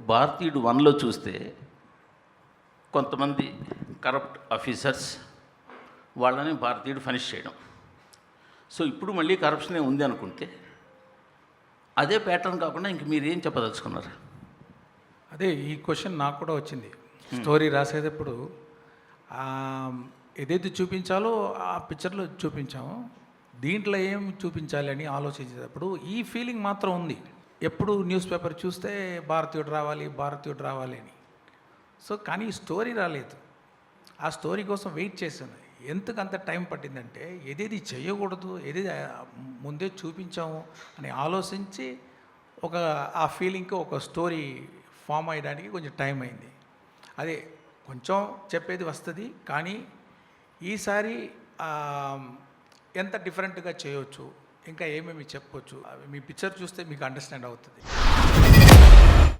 భారతీయుడు వన్లో చూస్తే కొంతమంది కరప్ట్ ఆఫీసర్స్ వాళ్ళని భారతీయుడు ఫనిష్ చేయడం. సో ఇప్పుడు మళ్ళీ కరప్షనే ఉంది అనుకుంటే అదే ప్యాటర్న్ కాకుండా ఇంక మీరు ఏం చెప్పదలుచుకున్నారు? అదే ఈ క్వశ్చన్ నాకు కూడా వచ్చింది. స్టోరీ రాసేటప్పుడు ఏదైతే చూపించాలో ఆ పిక్చర్లో చూపించాము. దీంట్లో ఏం చూపించాలి అని ఆలోచించేటప్పుడు ఈ ఫీలింగ్ మాత్రం ఉంది. ఎప్పుడు న్యూస్ పేపర్ చూస్తే భారతీయుడు రావాలి భారతీయుడు రావాలి అని. సో కానీ స్టోరీ రాలేదు. ఆ స్టోరీ కోసం వెయిట్ చేశాను. ఎందుకు అంత టైం పట్టిందంటే ఏదేది చేయకూడదు ఏదేది ముందే చూపించాము అని ఆలోచించి ఒక ఆ ఫీలింగ్కి ఒక స్టోరీ ఫామ్ అయ్యడానికి కొంచెం టైం అయింది. అదే కొంచెం చెప్పేది వస్తుంది కానీ ఈసారి ఎంత డిఫరెంట్గా చేయొచ్చు ఇంకా ఏమేమి చెప్పుకోవచ్చు అవి మీ పిక్చర్ చూస్తే మీకు అండర్స్టాండ్ అవుతుంది.